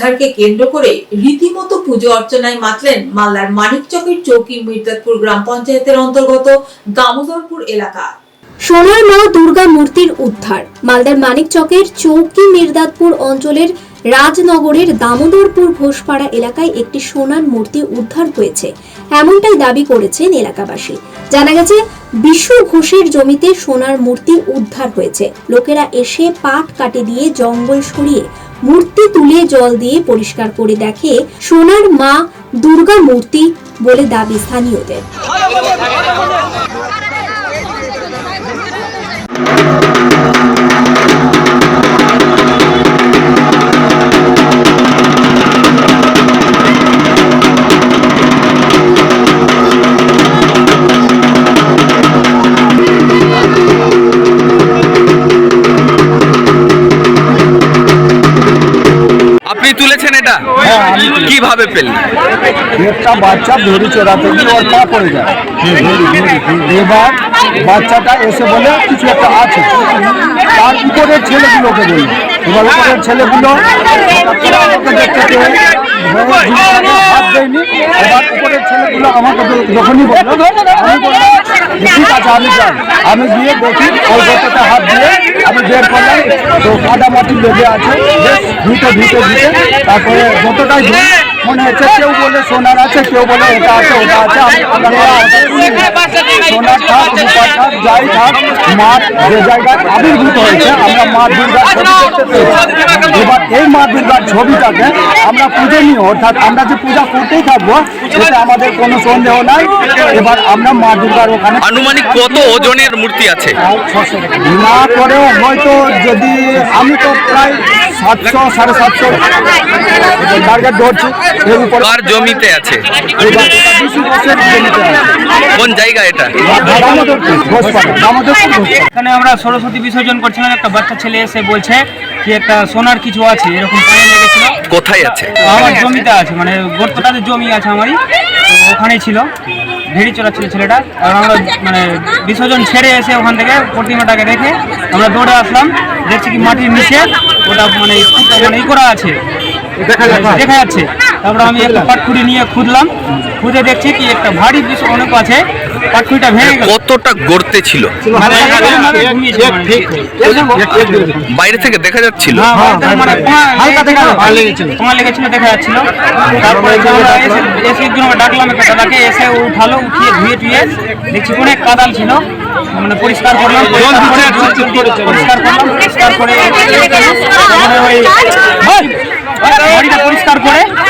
উদ্ধারকে কেন্দ্র করে রীতিমতো পুজো অর্চনায় মাতলেন মালদার মানিকচকের চৌকি মির্জাদপুর গ্রাম পঞ্চায়েতের অন্তর্গত দামোদরপুর এলাকা। সোনার মা দুর্গা মূর্তির উদ্ধার। মালদার মানিকচকের চৌকি মির্দাতপুর অঞ্চলের রাজনগরের দামোদরপুর ঘোষপাড়া এলাকায় একটি সোনার মূর্তি উদ্ধার হয়েছে। এমনটাই দাবি করেছেন এলাকাবাসী। জানা গেছে বিশ্ব ঘোষের জমিতে সোনার মূর্তি উদ্ধার হয়েছে। লোকেরা এসে পাট কাটে দিয়ে জঙ্গল সরিয়ে মূর্তি তুলে জল দিয়ে পরিষ্কার করে দেখে সোনার মা দুর্গা মূর্তি বলে দাবি স্থানীয়দের। আপনি তুলেছেন এটা? হ্যাঁ। কীভাবে পেলেন? একটা বাচ্চা ধরি চড়াতে গিয়ে ওর পা পড়ে যায়। এবার বাচ্চাটা এসে বলে কিছু একটা আছে। তার উপরের ছেলেগুলোকে বলি। এবার উপরের ছেলেগুলো দেয়নি। এবার উপরের ছেলেগুলো আমাকে যখনই বলল, আমি বললাম, ঠিক আছে, আমি যাই। আমি গিয়ে বসি ওই গর্তটা হাত দিয়ে আমি বের করলাম। তো কাদা মাটি লেগে আছে ধুতে ধুতে ধুতে তারপরে যতটাই ধুই মনে হচ্ছে কেউ বলে সোনার আছে, কেউ বলে এটা আছে, ওটা আছে সোনার থাক রূপার থাক যাই থাক মাঠ যে জায়গায় আবির্ভূত হয়েছে, আমরা মা দুর্গার ছবি এবার এই মা দুর্গার ছবিটাকে আমরা পুজো পূজনীয়, অর্থাৎ আমরা যে পূজা করতেই থাকব সেটা আমাদের কোনো সন্দেহ নাই। এবার আমরা মা দুর্গার ওখানে আনুমানিক কত ওজনের মূর্তি আছে? না করেও হয়তো যদি আমি তো প্রায় সাতশো সাড়ে সাতশো টার্গেট ধরছি এর উপরে। কার জমিতে আছে। কোন জায়গা এটা। এখানে আমরা সরস্বতী বিসর্জন করছিলাম একটা বাচ্চা ছেলে এসে বলছে কি একটা সোনার কিছু আছে এরকম পায়ে লেগেছিল কোথায় আছে? আমার জমিতে আছে মানে গর্তটাতে জমি আছে আমারই। তো ওখানেই ছিল ভেড়ি চড়াচ্ছিল ছেলেটা। আর আমরা মানে বিসর্জন ছেড়ে এসে ওখান থেকে প্রতিমাটাকে দেখে আমরা দৌড়ে আসলাম। দেখছি কি মাটির নিচে ওটা মানে মানে ই করা আছে। দেখা যাচ্ছে। তারপরে আমি একটা পাটখুড়ি নিয়ে খুঁজলাম। খুঁজে দেখছি কি একটা ভারী বিষয় অনেক আছে। কতটা গর্তে ছিল? মানে মানে। বাইরে থেকে দেখা যাচ্ছিল? হ্যাঁ, দেখা তারপরে এসে ডাকলাম দাদাকে উঠালো উঠিয়ে ধুয়ে টুয়ে দেখছি অনেক কাদাল ছিল। মানে পরিষ্কার করলাম পরিষ্কার করে করলাম পরিষ্কার করে বাড়িটা পরিষ্কার করে তার